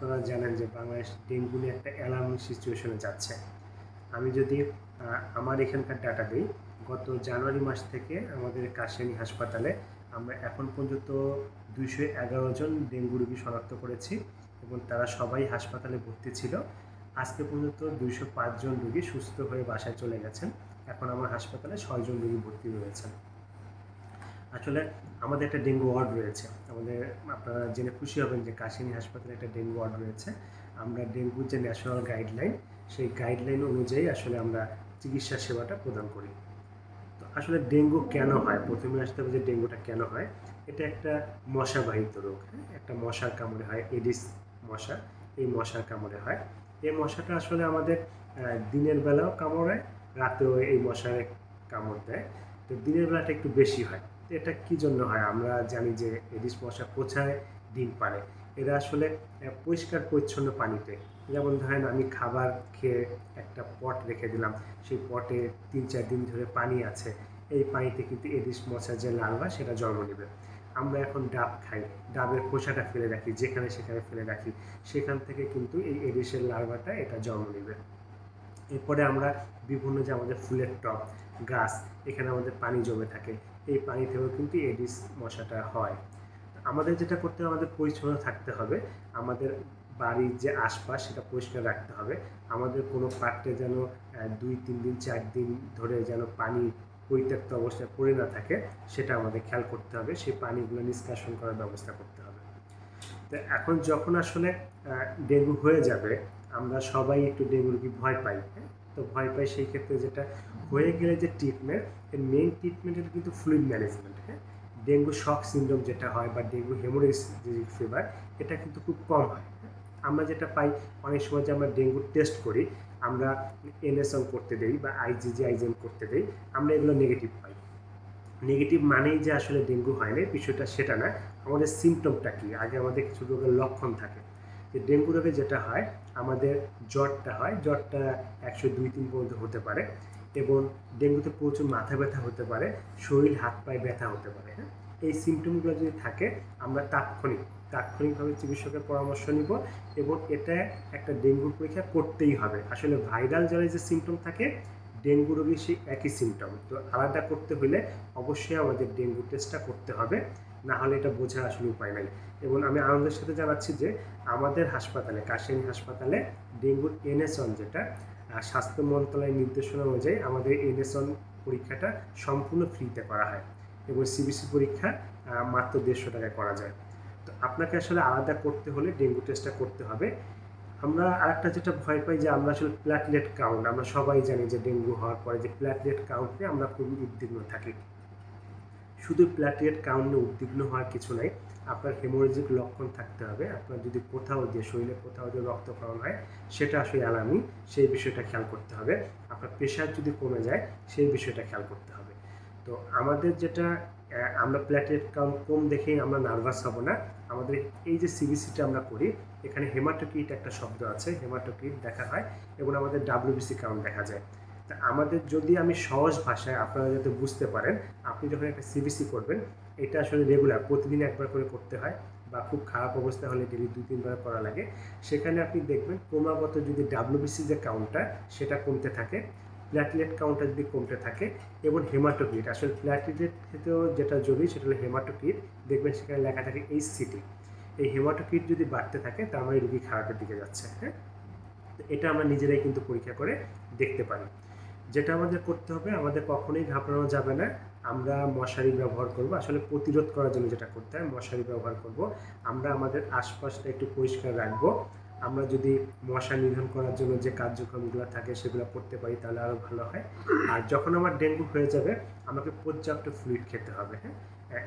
আপনারা জানেন যে বাংলাদেশ ডেঙ্গু নিয়ে একটা অ্যালার্ম সিচুয়েশনে যাচ্ছে। আমি যদি আমার এখানকার ডাটা দিই, গত জানুয়ারি মাস থেকে আমাদের কাশিয়ানি হাসপাতালে আমরা এখন পর্যন্ত দুইশো এগারো জন ডেঙ্গু রোগী শনাক্ত করেছি এবং তারা সবাই হাসপাতালে ভর্তি ছিল। আজকে পর্যন্ত দুইশো জন রোগী সুস্থ হয়ে বাসায় চলে গেছেন। এখন আমার হাসপাতালে ছয়জন রোগী ভর্তি রয়েছেন। আসলে আমাদের একটা ডেঙ্গু ওয়ার্ড রয়েছে। আমাদের আপনারা জেনে খুশি হবেন যে কাশিনী হাসপাতালে একটা ডেঙ্গু ওয়ার্ড রয়েছে। আমরা ডেঙ্গুর যে ন্যাশনাল গাইডলাইন, সেই গাইডলাইন অনুযায়ী আসলে আমরা চিকিৎসা সেবাটা প্রদান করি। তো আসলে ডেঙ্গু কেন হয়? প্রথমে আসতে হবে যে ডেঙ্গুটা কেন হয়? এটা একটা মশাবাহিত রোগ হ্যাঁ? একটা মশার কামড়ে হয়, এডিস মশা, এই মশার কামড়ে হয়। এই মশাটা আসলে আমাদের দিনের বেলাও কামড়ায়, রাতেও এই মশার কামড় দেয়। তো দিনের বেলাটা একটু বেশি হয়। এটা কি জন্য হয়? আমরা জানি যে এডিস মশা কোথায় ডিম পারে এরা আসলে পরিষ্কার পরিচ্ছন্ন পানিতে। যেমন ধরেন, আমি খাবার খেয়ে একটা পট রেখে দিলাম। সেই পটে তিন চার দিন ধরে পানি আছে। এই পানিতে কিন্তু এডিস মশার যে লার্ভা, সেটা জন্ম নেবে। আমরা এখন ডাব খাই। ডাবের খোসাটা ফেলে রাখি, যেখানে সেখানে ফেলে রাখি। সেখান থেকে কিন্তু এই এডিসের লার্ভাটা এটা জন্ম নেবে। এরপরে আমরা বিভিন্ন যে আমাদের ফুলের টব, গাছ, এখানে আমাদের পানি জমে থাকে। এই পানি থেকেও কিন্তু এডিস মশাটা হয়। আমাদের যেটা করতে হবে, আমাদের পরিচ্ছন্ন থাকতে হবে। আমাদের বাড়ির যে আশপাশ, সেটা পরিষ্কার রাখতে হবে। আমাদের কোনো পাত্রে যেন দুই, তিন দিন, চার দিন ধরে যেন পানি পরিত্যক্ত অবস্থায় পড়ে না থাকে, সেটা আমাদের খেয়াল করতে হবে। সেই পানিগুলো নিষ্কাশন করার ব্যবস্থা করতে হবে। তো এখন যখন আসলে ডেঙ্গু হয়ে যাবে, আমরা সবাই একটু ডেঙ্গুর রোগী ভয় পাই হ্যাঁ? তো ভয় পাই সেই ক্ষেত্রে যেটা হয়ে গেলে যে ট্রিটমেন্ট এর মেইন ট্রিটমেন্টের কিন্তু ফ্লুইড ম্যানেজমেন্ট হ্যাঁ? ডেঙ্গু শক সিন্ড্রোম যেটা হয় বা ডেঙ্গু হেমোরেজিক ফিভার এটা কিন্তু খুব কম হয় হ্যাঁ? আমরা যেটা পাই, অনেক সময় যে আমরা ডেঙ্গু টেস্ট করি, আমরা এনএসএম করতে দেই বা আইজিজি আইজেন করতে দেই, আমরা এগুলো নেগেটিভ পাই। নেগেটিভ মানেই যে আসলে ডেঙ্গু হয় না বিষয়টা সেটা না। আমাদের সিমটমটা কি? আগে আমাদের কিছু রোগের লক্ষণ থাকে। যে ডেঙ্গু রোগে যেটা হয়, আমাদের জ্বরটা হয়, জ্বরটা একশো দুই তিন পর্যন্ত হতে পারে। এবং ডেঙ্গুতে প্রচুর মাথা ব্যথা হতে পারে, শরীর, হাত পায়ে ব্যথা হতে পারে হ্যাঁ? এই সিমটমগুলো যদি থাকে, আমরা তাৎক্ষণিক, তাৎক্ষণিকভাবে চিকিৎসকের পরামর্শ নিব এবং এটা একটা ডেঙ্গুর পরীক্ষা করতেই হবে। আসলে ভাইরাল জ্বরের যে সিমটম থাকে, ডেঙ্গু রোগীর সেই একই সিমটম তো আলাদা করতে হলে অবশ্যই আমাদের ডেঙ্গু টেস্টটা করতে হবে, না হলে এটা বোঝার আসলে উপায় নাই। এবং আমি আনন্দের সাথে জানাচ্ছি যে আমাদের হাসপাতালে, কাশিয়ানী হাসপাতালে ডেঙ্গুর এনএসন যেটা স্বাস্থ্য মন্ত্রণালয়ের নির্দেশনা অনুযায়ী আমাদের এনএসন পরীক্ষাটা সম্পূর্ণ ফ্রিতে করা হয় এবং সিবিসি পরীক্ষা মাত্র দেড়শো টাকায় করা যায়। তো আপনাকে আসলে আলাদা করতে হলে ডেঙ্গু টেস্টটা করতে হবে। আমরা আরেকটা যেটা ভয় পাই যে আমরা আসলে প্ল্যাটলেট কাউন্ট আমরা সবাই জানি যে ডেঙ্গু হওয়ার পরে যে প্ল্যাটলেট কাউন্ট আমরা খুবই উদ্বিগ্ন থাকি। শুধু প্ল্যাটলেট কাউন্টে উদ্বিগ্ন হওয়ার কিছু নাই আপনার হেমোরেজিক লক্ষণ থাকতে হবে। আপনার যদি কোথাও দিয়ে শরীরে কোথাও দিয়ে রক্তক্ষরণ হয়, সেটা আসলে অ্যালার্মি সেই বিষয়টা খেয়াল করতে হবে। আপনার প্রেশার যদি কমে যায়, সেই বিষয়টা খেয়াল করতে হবে। তো আমাদের যেটা আমরা প্ল্যাটলেট কাউন্ট কম দেখেই আমরা নার্ভাস হব না। আমাদের এই যে সিবিসিটা আমরা করি, এখানে হেমাটোকিট একটা শব্দ আছে হেমাটোকিট দেখা হয় এবং আমাদের ডাব্লিউবিসি কাউন্ট দেখা যায়। তা আমাদের যদি আমি সহজ ভাষায় আপনারা যাতে বুঝতে পারেন, আপনি যখন একটা সিবিসি করবেন এটা আসলে রেগুলার প্রতিদিন একবার করে করতে হয় বা খুব খারাপ অবস্থা হলে ডেলি দুই, তিনবার করা লাগে। সেখানে আপনি দেখবেন ক্রমাগত যদি ডাব্লিউবিসি যে কাউন্টটা সেটা কমতে থাকে প্ল্যাটলেট কাউন্টটা যদি কমতে থাকে এবং হেমাটোকিট আসলে প্ল্যাটলেট ক্ষেত্রেও যেটা জরুরি সেটা হলো হেমাটোকিট দেখবেন সেখানে লেখা থাকে এইচ সিটি এই হেমাটোকিট যদি বাড়তে থাকে, তার মানে রুগী খারাপের দিকে যাচ্ছে হ্যাঁ? এটা আমরা নিজেরাই কিন্তু পরীক্ষা করে দেখতে পারি। যেটা আমাদের করতে হবে, আমাদের কখনোই ঘাবড়ানো যাবে না। আমরা মশারি ব্যবহার করব। আসলে প্রতিরোধ করার জন্য যেটা করতে হয়, মশারি ব্যবহার করব। আমরা আমাদের আশপাশটা একটু পরিষ্কার রাখব। আমরা যদি মশা নিধন করার জন্য যে কার্যক্রমগুলো থাকে সেগুলো করতে পারি তাহলে আরও ভালো হয়। আর যখন আমার ডেঙ্গু হয়ে যাবে, আমাকে পর্যাপ্ত ফ্লুইড খেতে হবে হ্যাঁ?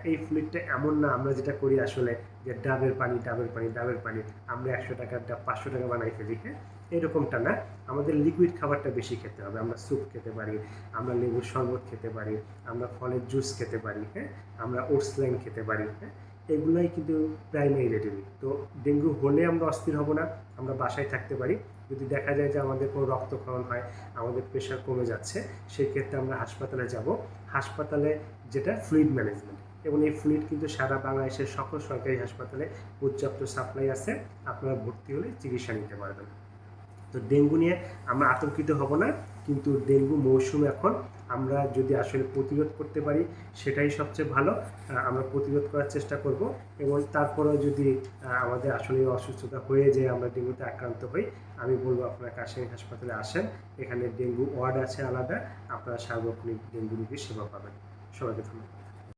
এই ফ্লুইডটা এমন না, আমরা যেটা করি আসলে যে ডাবের পানি ডাবের পানি ডাবের পানি, আমরা একশো টাকার ডাব পাঁচশো টাকা বানাই ফেলি হ্যাঁ? এরকমটা না। আমাদের লিকুইড খাবারটা বেশি খেতে হবে। আমরা স্যুপ খেতে পারি, আমরা লেবুর শরবত খেতে পারি, আমরা ফলের জুস খেতে পারি হ্যাঁ? আমরা ওটস লাইন খেতে পারি হ্যাঁ? এগুলোই কিন্তু প্রাইমারি রেডিমি তো ডেঙ্গু হলে আমরা অস্থির হব না, আমরা বাসায় থাকতে পারি। যদি দেখা যায় যে আমাদের কোনো রক্তক্ষরণ হয়, আমাদের প্রেশার কমে যাচ্ছে সেই ক্ষেত্রে আমরা হাসপাতালে যাব। হাসপাতালে যেটা ফ্লুইড ম্যানেজমেন্ট এবং এই ফ্লুইড কিন্তু সারা বাংলাদেশের সকল সরকারি হাসপাতালে পর্যাপ্ত সাপ্লাই আছে। আপনারা ভর্তি হলে চিকিৎসা নিতে পারবেন। তো ডেঙ্গু নিয়ে আমরা আতঙ্কিত হব না, কিন্তু ডেঙ্গু মৌসুম এখন, আমরা যদি আসলে প্রতিরোধ করতে পারি সেটাই সবচেয়ে ভালো আমরা প্রতিরোধ করার চেষ্টা করব এবং তারপরেও যদি আমাদের আসলে অসুস্থতা হয়ে যায়, আমরা ডেঙ্গুতে আক্রান্ত হই, আমি বলব আপনারা কাশিয়ানী হাসপাতালে আসেন, এখানে ডেঙ্গু ওয়ার্ড আছে আলাদা, আপনারা সার্বক্ষণিক ডেঙ্গু রোগীর সেবা পাবেন। সবাইকে ধন্যবাদ।